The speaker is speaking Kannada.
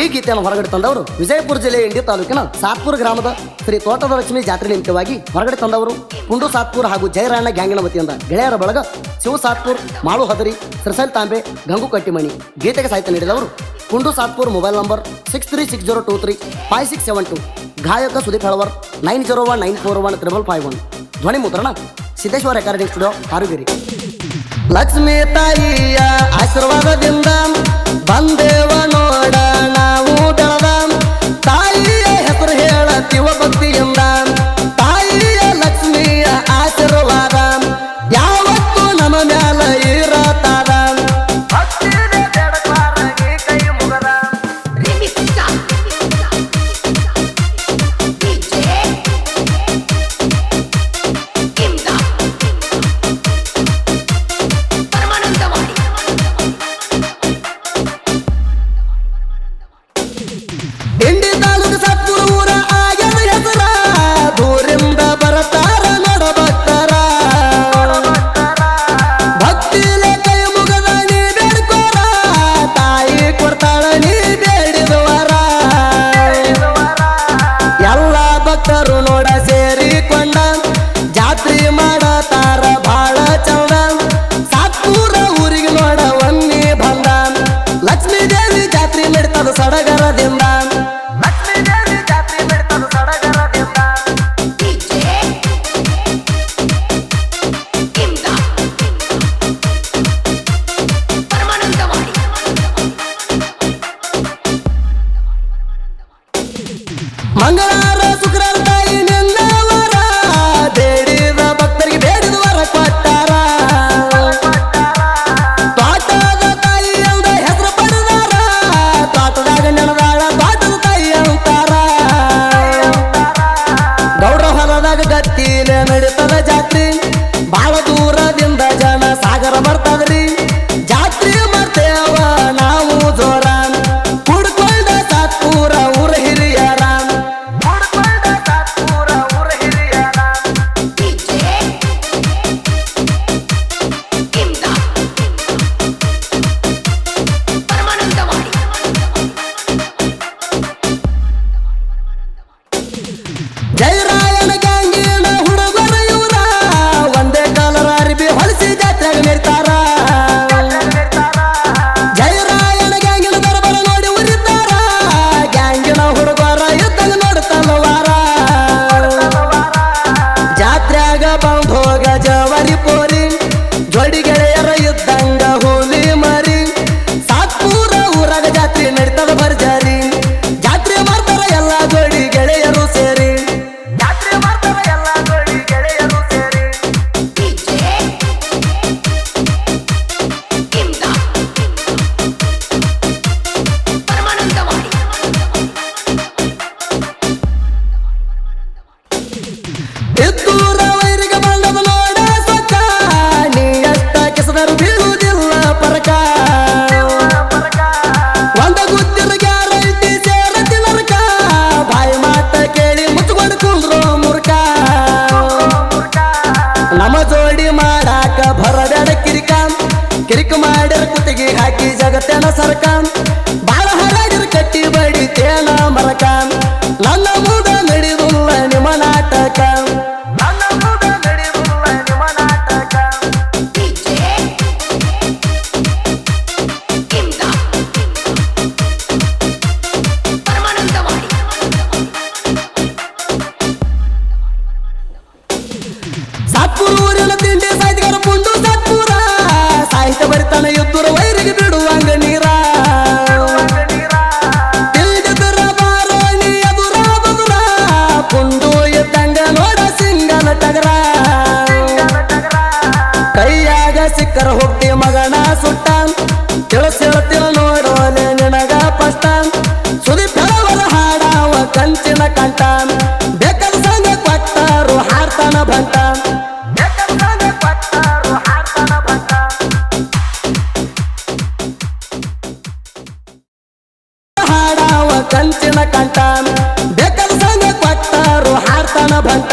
ಈ ಗೀತೆಯನ್ನು ಹೊರಗಡೆ ತಂದವರು ವಿಜಯಪುರ ಜಿಲ್ಲೆಯ ಇಂಡಿ ತಾಲೂಕಿನ ಸಾತ್ಪುರ ಗ್ರಾಮದ ಶ್ರೀ ತೋಟದ ಲಕ್ಷ್ಮಿ ಜಾತ್ರೆ ನಿಮಿತ್ತವಾಗಿ ಹೊರಗಡೆ ತಂದವರು ಕುಂಡು ಸಾತ್ಪುರ ಹಾಗೂ ಜಯರಾಯಣ ಗ್ಯಾಂಗಿನ ವತಿಯಿಂದ ಗೆಳೆಯರ ಬಳಗ ಶಿವ ಸಾತ್ಪುರ್, ಮಾಳು ಹದರಿ ಸರಸೈಲ್ ತಾಂಬೆ, ಗಂಗು ಕಟ್ಟಿಮಣಿ ಗೀತೆಗೆ ಸಾಹಿತ್ಯ ನೀಡಿದವರು ಕುಂಡು Satpura mobile number six three six zero two three five six seven two. ಗಾಯಕ Sudeep ಹಳವರ್, nine zero one nine four one triple five one. ಧ್ವನಿ ಮುದ್ರಣ, ಸಿದ್ದೇಶ್ವರ ರೆಕಾರ್ಡಿಂಗ್ ಸ್ಟುಡಿಯೋ ಕಾರುಗಿರಿ ಲಕ್ಷ್ಮೀ ತಾಯಿಯ ಆಶೀರ್ವಾದದಿಂದ ಜಗತ್ತೇನ ಸರ್ಕಾರ. ಕಂಠ ಬೇಕಲ್ಸಂಗ ಕೊಟ್ಟರು ಹಾರ್ತಾನ ಬಂತ